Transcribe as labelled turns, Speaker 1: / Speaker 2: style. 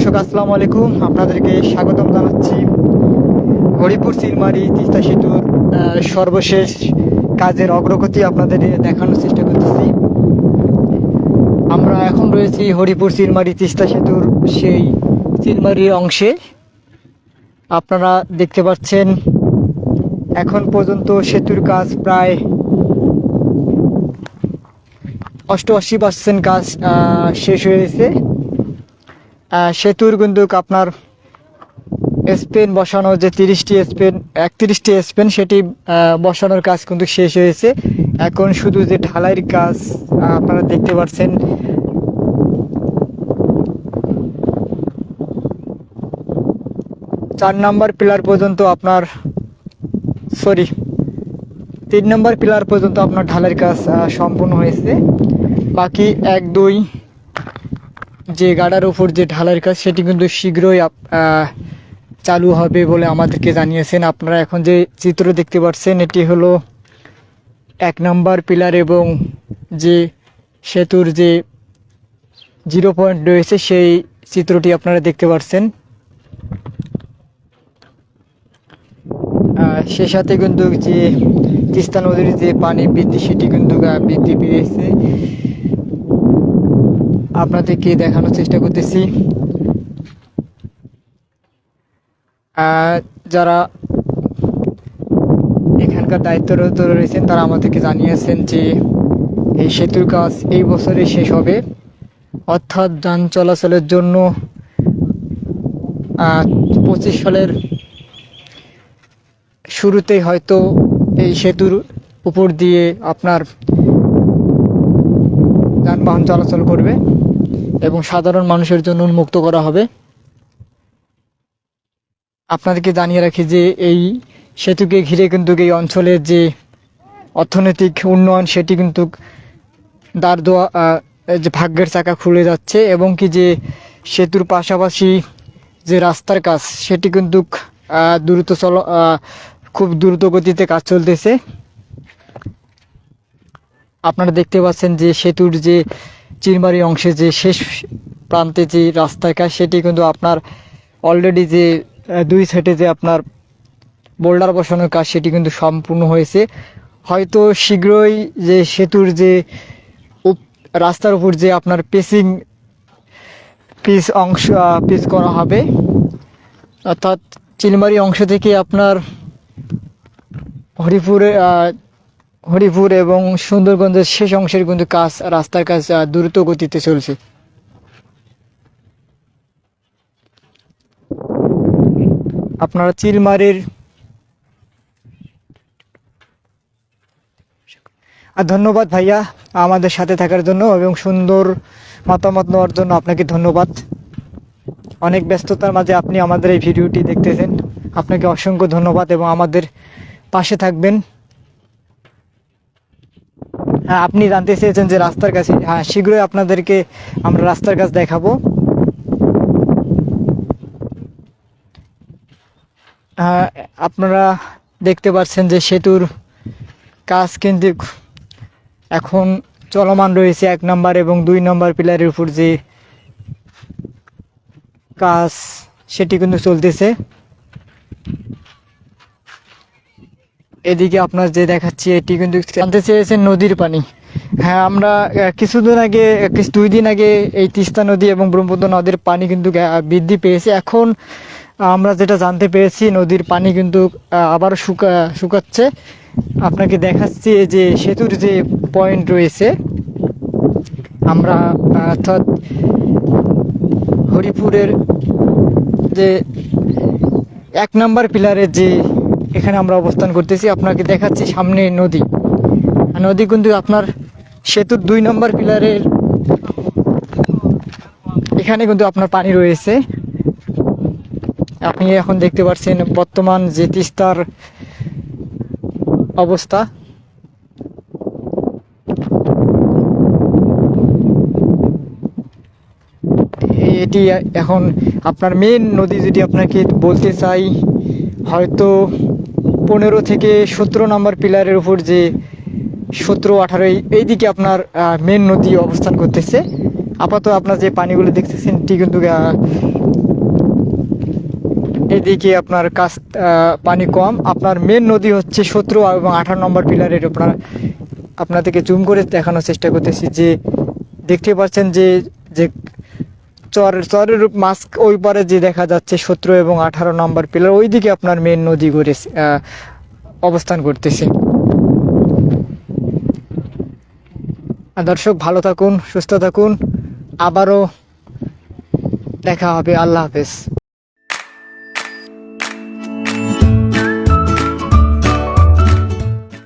Speaker 1: দর্শক আসসালামু আলাইকুম। আপনাদেরকে স্বাগতম জানাচ্ছি হরিপুর সিলমারি তিস্তা সেতুর সর্বশেষ কাজের অগ্রগতি আপনাদের দেখানোর চেষ্টা করতেছি। আমরা এখন রয়েছি হরিপুর সিলমারি তিস্তা সেতুর সেই সিলমারি অংশে। আপনারা দেখতে পাচ্ছেন এখন পর্যন্ত সেতুর কাজ প্রায় অষ্টআশি পার্সেন্ট কাজ শেষ হয়েছে আহ, সেতুর কিন্তু আপনার স্পেন বসানো যে তিরিশটি স্পেন, একত্রিশটি স্পেন, সেটি বসানোর কাজ কিন্তু শেষ হয়েছে। এখন শুধু যে ঢালাইয়ের কাজ আপনারা দেখতে পাচ্ছেন। চার নাম্বার পিলার পর্যন্ত আপনার, সরি, তিন নম্বর পিলার পর্যন্ত আপনার ঢালের কাজ সম্পূর্ণ হয়েছে। বাকি এক, দুই যে গাড়ার উপর যে ঢালের কাজ, সেটি কিন্তু শীঘ্রই চালু হবে বলে আমাদেরকে জানিয়েছেন। আপনারা এখন যে চিত্র দেখতে পাচ্ছেন, এটি হলো এক নম্বর পিলার এবং যে সেতুর যে জিরো পয়েন্ট রয়েছে, সেই চিত্রটি আপনারা দেখতে পাচ্ছেন। সে সাথে কিন্তু যে তিস্তা নদীর যে পানি বৃদ্ধি, সেটি কিন্তু বৃদ্ধি পেয়েছে। আপনাদেরকে দেখানোর চেষ্টা করতেছি। যারা এখানকার দায়িত্বরত রয়েছেন, তারা আমাদেরকে জানিয়েছেন যে এই সেতুর কাজ এই বছরে শেষ হবে। অর্থাৎ যান চলাচলের জন্য পঁচিশ সালের শুরুতেই হয়তো এই সেতুর উপর দিয়ে আপনার যানবাহন চলাচল করবে। এবং সাধারণ মানুষের জন্য উন্মুক্ত করা হবে। আপনাদেরকে জানিয়ে রাখি যে এই সেতুকে ঘিরে কিন্তু এই অঞ্চলের যে অর্থনৈতিক উন্নয়ন, সেটি কিন্তু দাঁড় দোয়া যে ভাগ্যের চাকা খুলে যাচ্ছে এবং কি যে সেতুর পাশাপাশি যে রাস্তার কাজ, সেটি কিন্তু দ্রুত চল খুব দ্রুত গতিতে কাজ চলতেছে। আপনারা দেখতে পাচ্ছেন যে সেতুর যে চিরমারি অংশে যে শেষ প্রান্তে যে রাস্তার কাজ সেটি কিন্তু আপনার অলরেডি যে দুই সাইডে যে আপনার বোল্ডার বসানোর কাজ, সেটি কিন্তু সম্পূর্ণ হয়েছে। হয়তো শীঘ্রই যে সেতুর যে রাস্তার উপর যে আপনার পেসিং পিস অংশ পিস করা হবে, অর্থাৎ চিলমারি অংশ থেকে আপনার হরিপুরে হরিপুর এবং সুন্দরগঞ্জের শেষ অংশের কিন্তু কাজ, রাস্তার কাজ দ্রুত গতিতে চলছে। আপনারা চিলমারির আর ধন্যবাদ ভাইয়া আমাদের সাথে থাকার জন্য এবং সুন্দর মতামত নেওয়ার জন্য আপনাকে ধন্যবাদ। অনেক ব্যস্ততার মাঝে আপনি আমাদের এই ভিডিওটি দেখতেছেন। আপনাকে অসংখ্য ধন্যবাদ এবং আমাদের পাশে থাকবেন। আপনি জানতে চেয়েছেন যে রাস্তার কাছে হ্যাঁ শীঘ্রই আপনাদেরকে আমরা রাস্তার কাছ দেখাবো। আপনারা দেখতে পাচ্ছেন যে সেতুর কাজ কিন্তু এখন চলমান রয়েছে এক নম্বর এবং দুই নম্বর পিলারের উপর যে কাজ, সেটি কিন্তু চলতেছে। এদিকে আপনার যে দেখাচ্ছি, এটি কিন্তু জানতে চেয়েছেন নদীর পানি। হ্যাঁ আমরা কিছুদিন আগে দুই দিন আগে এই তিস্তা নদী এবং ব্রহ্মপুত্র নদীর পানি কিন্তু বৃদ্ধি পেয়েছে। এখন আমরা যেটা জানতে পেরেছি, নদীর পানি কিন্তু আবার শুকা, শুকাচ্ছে। আপনাকে দেখাচ্ছি যে সেতুর যে পয়েন্ট রয়েছে। আমরা, অর্থাৎ হরিপুরের যে এক নাম্বার পিলারের যে এখানে আমরা অবস্থান করতেছি, আপনাকে দেখাচ্ছি সামনে নদী। নদী কিন্তু আপনার সেতুর দুই নম্বর পিলারের এখানে কিন্তু আপনার পানি রয়েছে। আপনি এখন দেখতে পাচ্ছেন বর্তমান যে তিস্তার অবস্থা। এটি এখন আপনার মেন নদী যদি আপনাকে বলতে চাই, হয়তো পনেরো থেকে সতেরো নম্বর পিলারের উপর যে সতেরো, আঠারো, এই দিকে আপনার মেন নদী অবস্থান করতেছে। আপাতত আপনার যে পানিগুলো দেখতেছেন, এটি কিন্তু এদিকে আপনার কাছ পানি কম। আপনার মেন নদী হচ্ছে সতেরো এবং আঠারো নম্বর পিলারের আপনার আপনাদেরকে জুম করে দেখানোর চেষ্টা করতেছি যে, দেখতে পাচ্ছেন যে যে চর, চরের মাছ ওই পারে যে দেখা যাচ্ছে সতেরো এবং আঠারো নম্বর পিলার, ওইদিকে আপনার মেন নদী ঘুরে অবস্থান করতেছে। দর্শক, ভালো থাকুন, সুস্থ থাকুন। আবারও দেখা হবে। আল্লাহ হাফেজ।